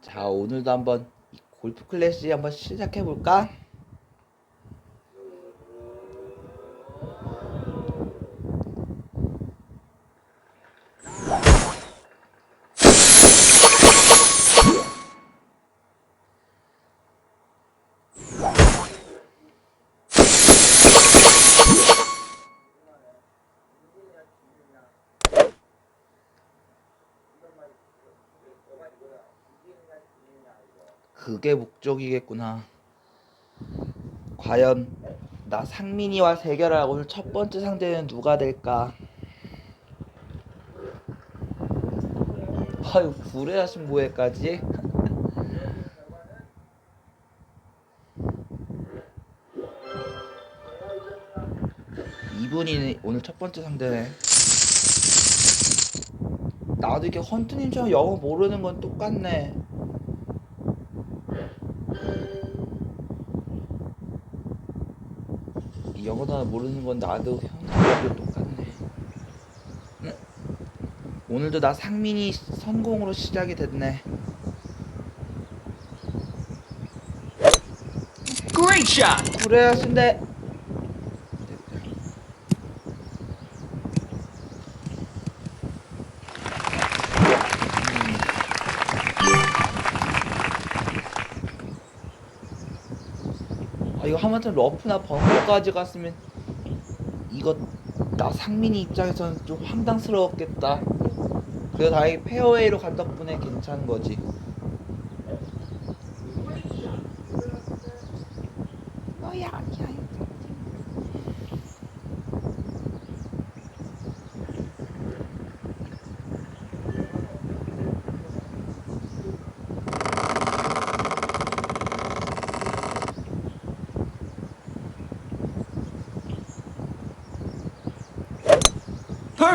자, 오늘도 한번 이 골프 클래시 한번 시작해 볼까? 그게 목적이겠구나. 과연 나 상민이와 대결할 오늘 첫 번째 상대는 누가 될까? 아유, 구레하신 뭐해까지? 이분이 오늘 첫 번째 상대네. 나도 이렇게 헌트님처럼 영어 모르는 건 똑같네. 영어 단어 모르는 건 나도 형님도 똑같네. 응? 오늘도 나 상민이 성공으로 시작이 됐네. Great shot! 그래야 신데. 하마터면 러프나 벙커까지 갔으면 이거 나 상민이 입장에서는 좀 황당스러웠겠다. 그래도 다행히 페어웨이로 간 덕분에 괜찮은 거지.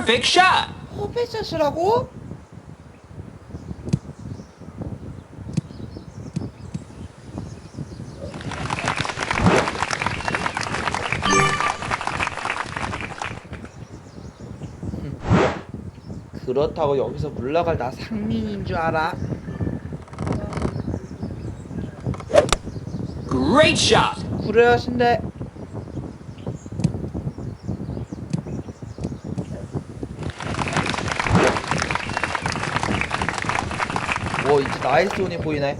Perfect shot! 어, 패션이라고? 그렇다고 여기서 물러갈 나 상민인 줄 알아? Great shot! 그래야 신데 나이스 온이 보이네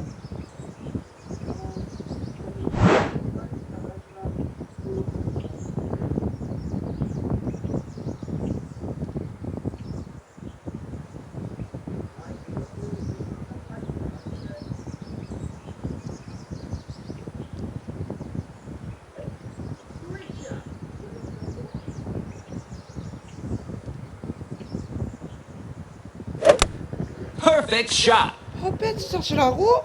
Perfect shot! 퍼펙트 샷이라고?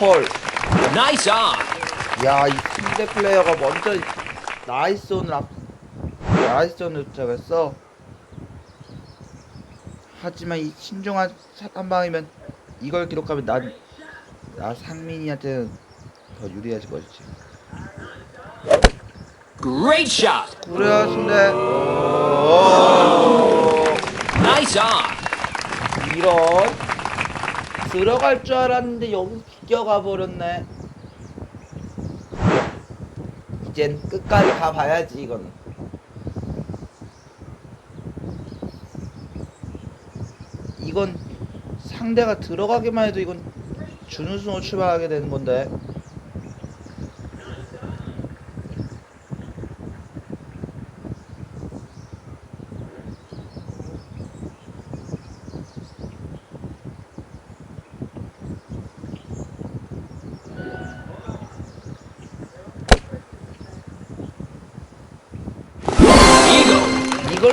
헐 on! 야, 이 상대 플레이어가 먼저 나이스 온을 앞, 나이스 온을 잡았어. 하지만 이 신중한 샷한 방이면 이걸 기록하면 난, 나 상민이한테는 더 유리해질 것이지. Great shot! 그래야 Nice on! 이런. 들어갈 줄 알았는데 여기 비껴가 버렸네. 이젠 끝까지 가봐야지, 이건. 이건 상대가 들어가기만 해도 이건 준우승으로 출발하게 되는 건데.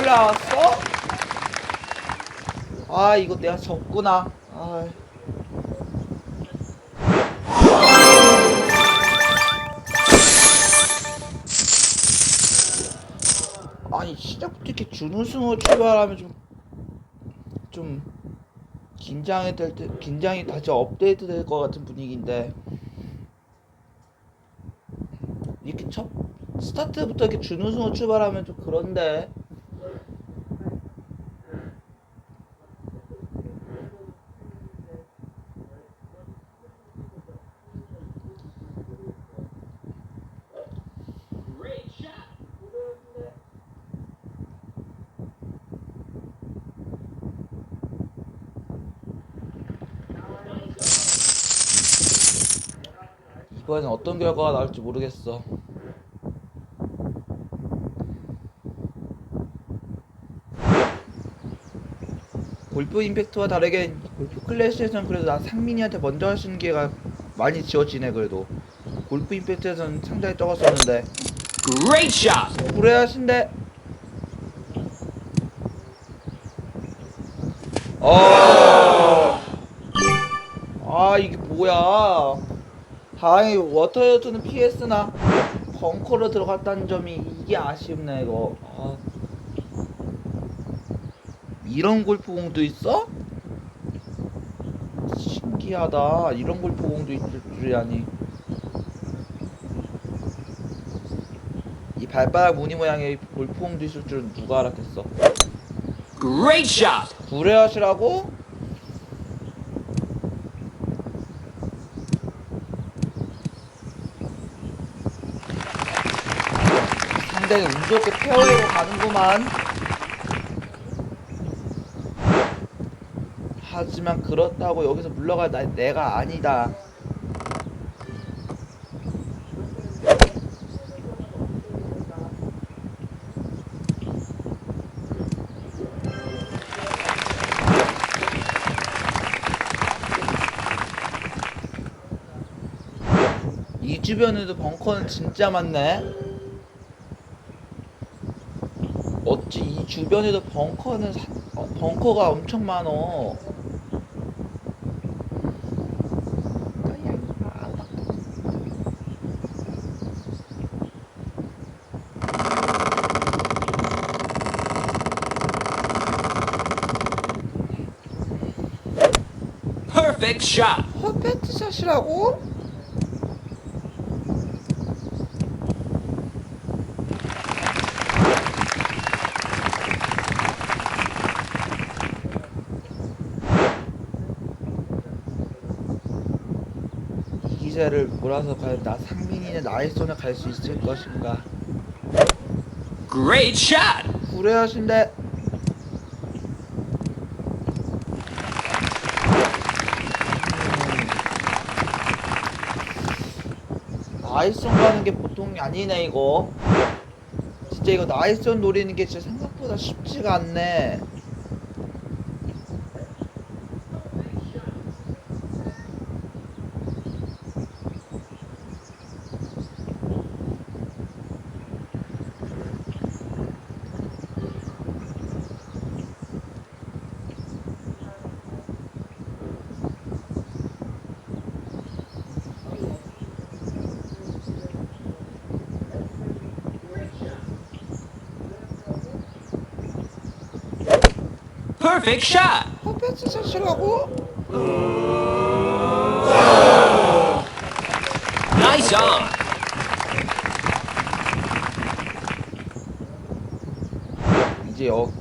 나왔어? 아 이거 내가 졌구나. 아. 아니 시작부터 이렇게 준우승으로 출발하면 좀 좀 긴장이 될 때 긴장이 다시 업데이트 될 것 같은 분위기인데 이렇게 첫 스타트부터 이렇게 준우승으로 출발하면 좀 그런데 이번엔 어떤 결과가 나올지 모르겠어. 골프 임팩트와 다르게 골프 클래스에서는 그래도 나 상민이한테 먼저 할 수 있는 기회가 많이 지워지네 그래도 골프 임팩트에서는 상당히 적었었는데 Great shot. 구레하신데 어. 아 이게 뭐야 다행히 워터헤드는 PS나 벙커로 들어갔다는 점이 이게 아쉽네 이거 아. 이런 골프공도 있어? 신기하다 이런 골프공도 있을 줄이라니 이 발바닥 무늬 모양의 골프공도 있을 줄은 누가 알았겠어 Great shot. 구레하시라고? 좋게 페어웨이로 가는구만 하지만 그렇다고 여기서 물러갈 나, 내가 아니다 이 주변에도 벙커는 진짜 많네. 어찌 이 주변에도 벙커는 사- 어, 벙커가 엄청 많어. Perfect shot. 퍼펙트 샷이라고? 이 기세를 몰아서 과연 나 상민이는 나의 손에 갈 수 있을 것인가? Great shot. 구레하신데 나이스온 가는 게 보통이 아니네 이거 진짜 이거 나이스온 노리는 게 진짜 생각보다 쉽지가 않네 Perfect shot. 퍼펙트 샷이라고? Nice on. 이제 어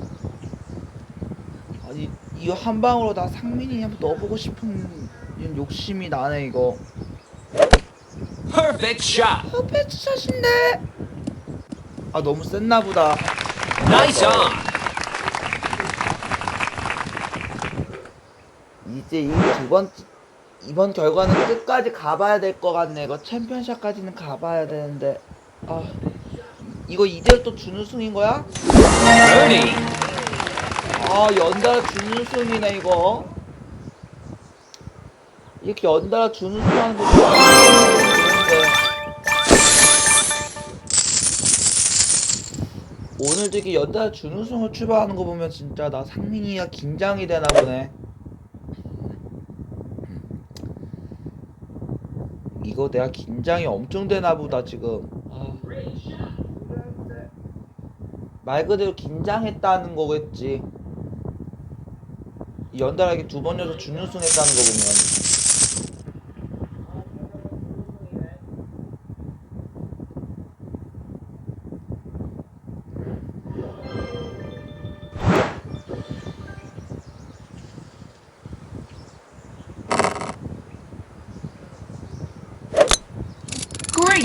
아니 이거 한 방으로 나 상민이 한번 넣어보고 싶은 이런 욕심이 나네 이거 Perfect shot. 퍼펙트 샷인데 아 너무 셌나 보다 Nice on. 이제 이 두 번 이번 결과는 끝까지 가봐야 될 것 같네. 이거 챔피언샷까지는 가봐야 되는데. 아 이거 이대로 또 준우승인 거야? 아 연달아 준우승이네 이거. 이렇게 연달아 준우승하는 거 좋은데 오늘도 이렇게 연달아 준우승을 출발하는 거 보면 진짜 나 상민이가 긴장이 되나 보네 이거 내가 긴장이 엄청 되나 보다 지금 아. 말 그대로 긴장했다는 거겠지 연달아게 두번 연속 준우승 했다는 거 보면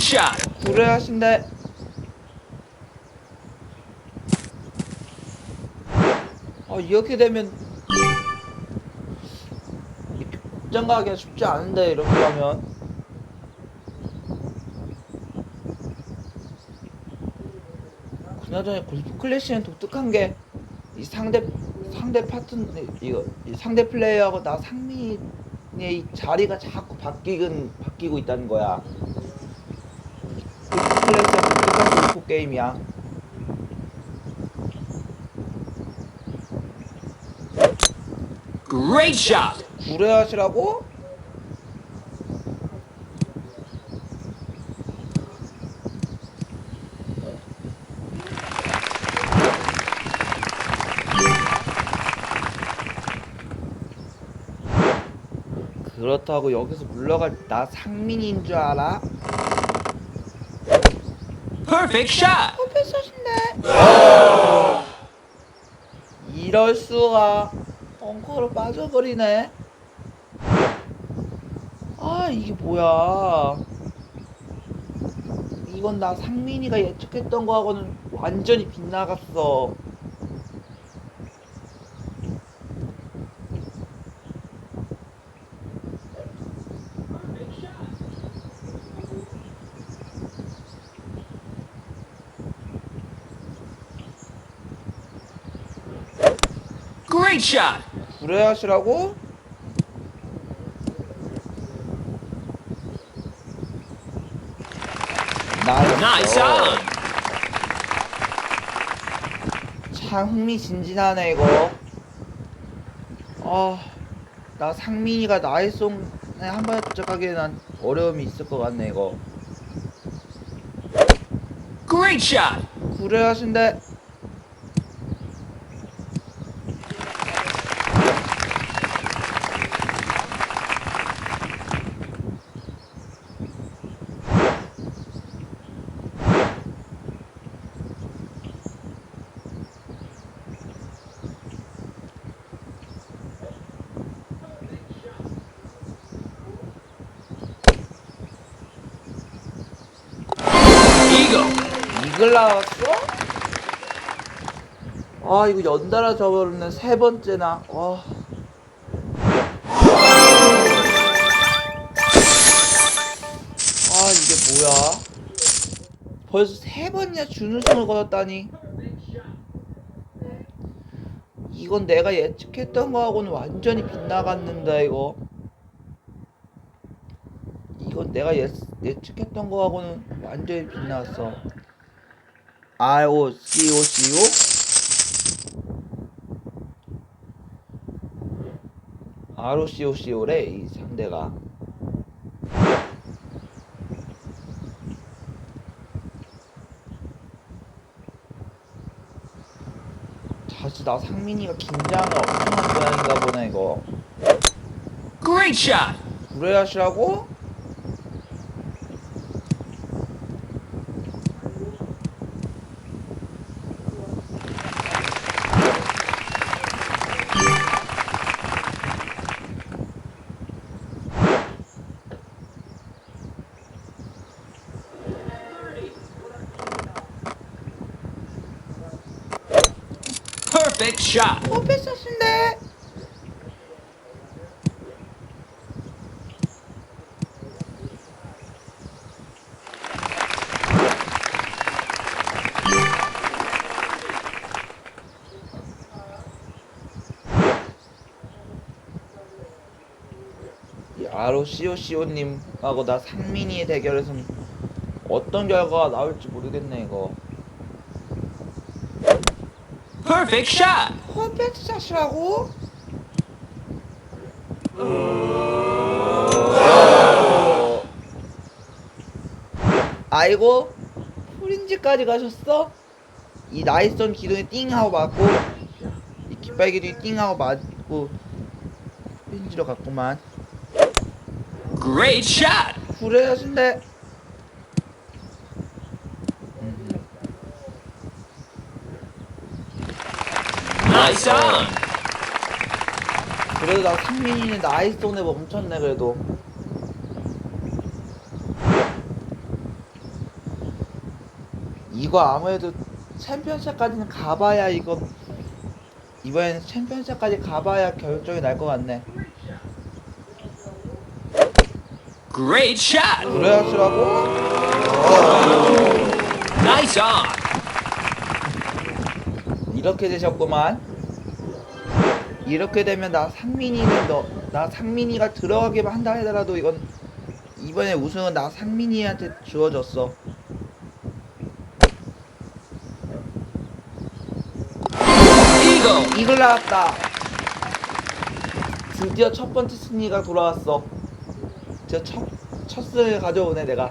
샷. 무례하신데. 어 이렇게 되면 극장 가기가 쉽지 않은데 이렇게 하면. 그나저나 골프 클래시는 독특한 게 이 상대 상대 파트 이거 상대 플레이하고 나 상민의 자리가 자꾸 바뀌긴 바뀌고 있다는 거야. 클래시가 독특한 골프 게임이야. Great shot. 구레하시라고? 그렇다고 여기서 물러갈 나 상민인 줄 알아? Perfect shot. 프로페서신데 이럴 수가. 벙커로 빠져버리네. 아 이게 뭐야. 이건 나 상민이가 예측했던 거하고는 완전히 빗나갔어 Great shot. 구레하시라고? Nice on. 참 흥미진진하네 이거 아, 나 상민이가 나의 송에 한 번에 도착하기에 난 어려움이 있을 것 같네 이거 Great shot. 구레하신데 나왔어? 아 이거 연달아 저버리는 세 번째나. 와. 아 이게 뭐야? 벌써 세 번이나 준우승을 거뒀다니. 이건 내가 예측했던 거하고는 완전히 빗나갔는데 이거. 이건 내가 예, 예측했던 거하고는 완전히 빗나갔어 R O C O C O R O C O C O래 이 상대가 다시 나 상민이가 긴장을 엄청 한 모양인가 보네 이거 Great shot. 구레하시라고? Perfect shot. 프로페서신데 이 ROCOCO님하고 나 상민이의 대결에서는 어떤 결과가 나올지 모르겠네 이거 Perfect shot. 퍼펙트 샷이라고? 아이고 프린지까지 가셨어? 이 나이선 기둥에 띵 하고 맞고 이 깃발 기둥에 띵 하고 맞고 프린지로 갔구만 Great shot. 구레하신데 On. 그래도 나 상민이는 나이스온에 멈췄네 그래도 이거 아무래도 챔피언샷까지는 가봐야 이거 이번에는 챔피언샷까지 가봐야 결정이 날 것 같네 Great shot. 그래야지라고? Nice on. 이렇게 되셨구만. 이렇게 되면 나 상민이는 너, 나 상민이가 들어가기만 한다 하더라도 이건 이번에 우승은 나 상민이한테 주어졌어. Eagle. 이글 나왔다. 드디어 첫 번째 승리가 돌아왔어. 저 첫, 첫 승을 가져오네, 내가.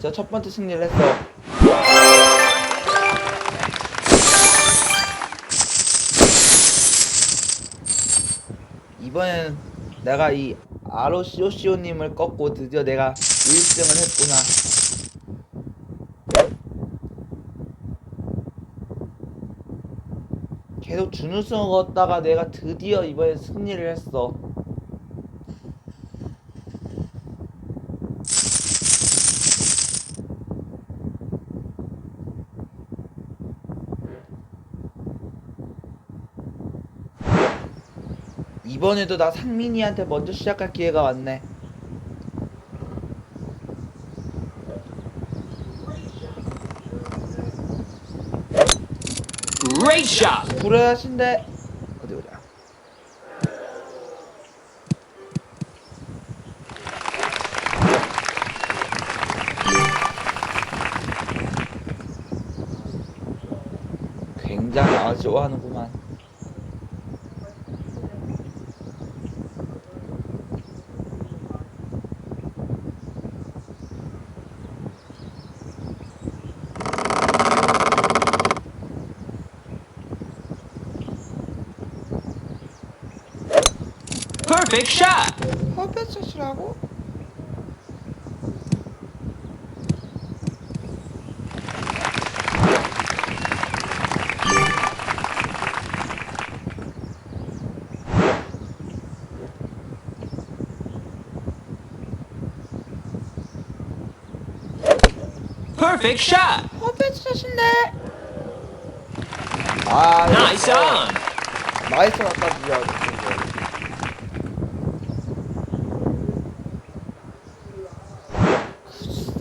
저 첫 번째 승리를 했어. 이번엔 내가 이 아로시오시오님을 꺾고 드디어 내가 1승을 했구나. 계속 준우승을 걷다가 내가 드디어 이번에 승리를 했어. 이번에도 나 상민이한테 먼저 시작할 기회가 왔네. Shot. 불안하신데 어디 보자. 굉장히 아주 좋아하는구만. Perfect shot. 퍼펙트시라고? Perfect shot. 퍼펙트신데. 아, on. 나이스 아까 진짜.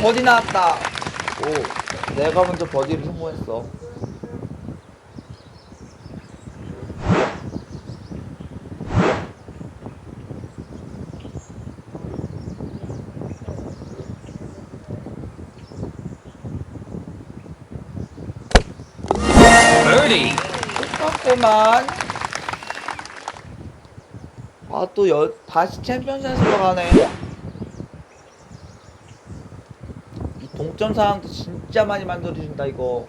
버디 나왔다. 오, 내가 먼저 버디를 성공했어. 똑같구만. 아, 또 여, 다시 챔피언샷으로 가네. 이 동점 상황도 진짜 많이 만들어준다, 이거.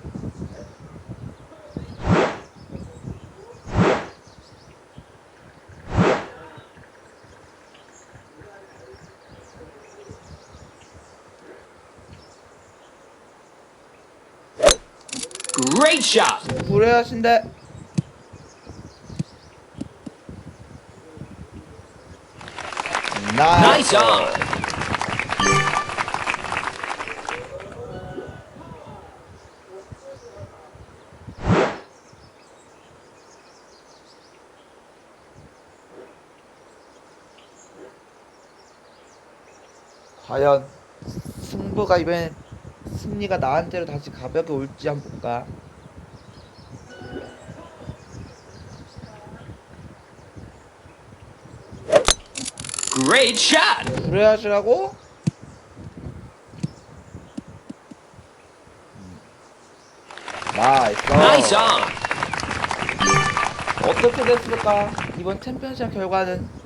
Great shot. 불해하신데. Nice on. 과연 승부가 이번엔 승리가 나한테로 다시 가볍게 올지 한번 볼까? Great shot. 불해하시라고? 나이스. Nice on. 어떻게 됐을까? 이번 챔피언십 결과는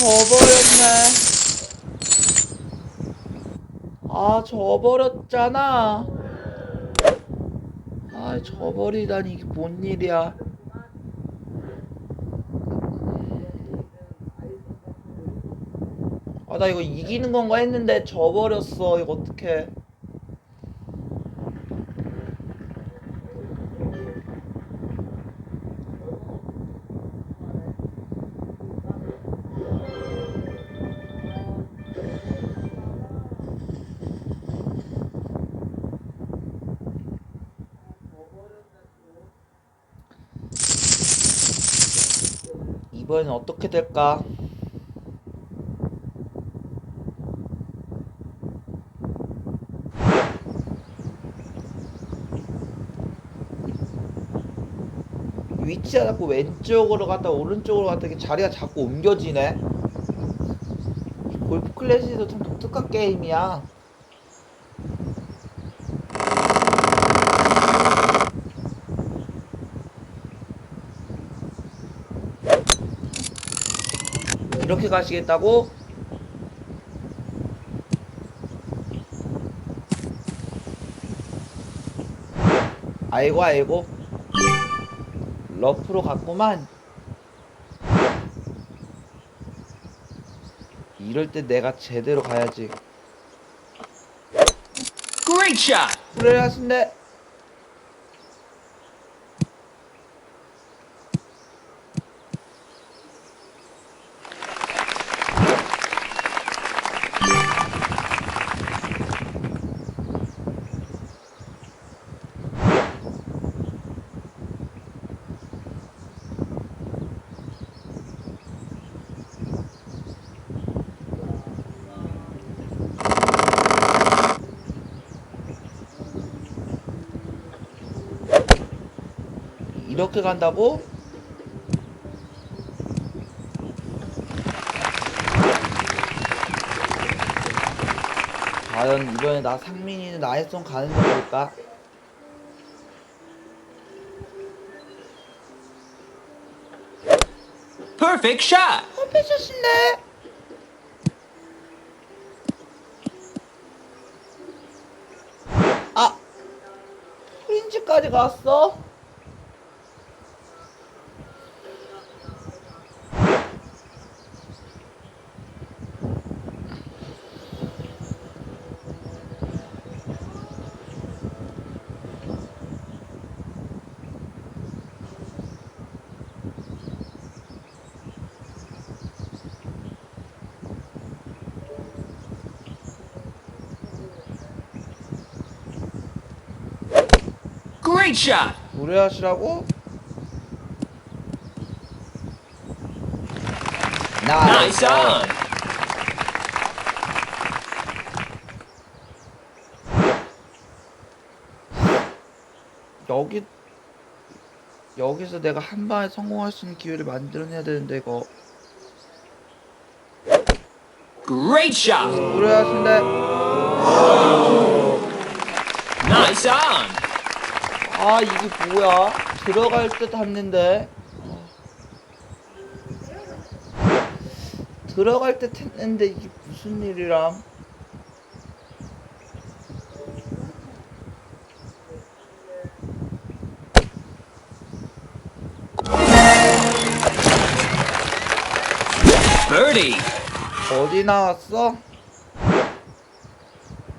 져버렸네. 아 져버렸잖아. 아 저버리다니 이게 뭔 일이야 아 나 이거 이기는 건가 했는데 져버렸어 이거 어떡해 이번엔 어떻게 될까? 위치가 자꾸 왼쪽으로 갔다 오른쪽으로 갔다 이렇게 자리가 자꾸 옮겨지네. 골프 클래식도 참 독특한 게임이야. 이렇게 가시겠다고? 아이고 아이고 러프로 갔구만 이럴 때 내가 제대로 가야지 Great shot. 그래 하신데 이렇게 간다고? 과연 이번에 나 상민이는 나의 손 가는 거 볼까? Perfect shot. 홈페이지인데 아 프린지까지 갔어? Great shot. 노래하시라고? Nice on. 여기 여기서 내가 한 방에 성공할 수 있는 기회를 만들어내야 되는데 이거 Great shot. 노래하신데 Nice on. 아 이게 뭐야 들어갈 듯 했는데 들어갈 듯 했는데 이게 무슨 일이람 Birdie. 어디 나왔어?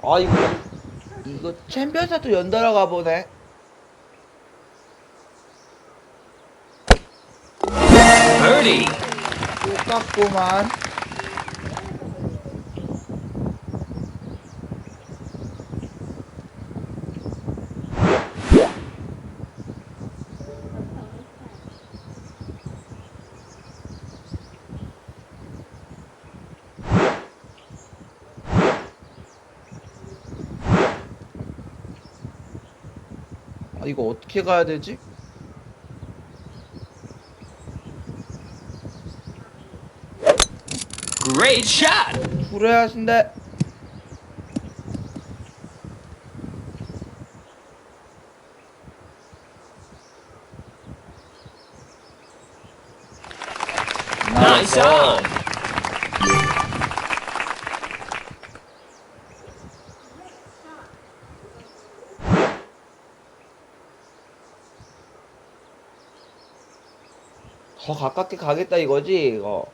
아 이거 이거 챔피언샷도 연달아 가보네 Birdie. 똑같구만 아 이거 어떻게 가야 되지? Great shot. 불해하신데. 더 가깝게 가겠다 이거지 이거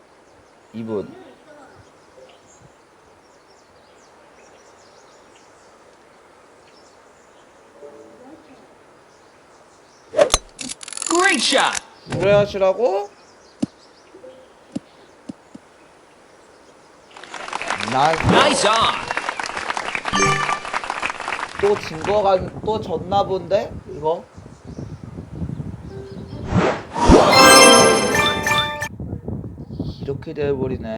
이분 Great shot. 그래 하시라고? 나이스. 또진 거가 또 졌나 본데 이거 이렇게 돼버리네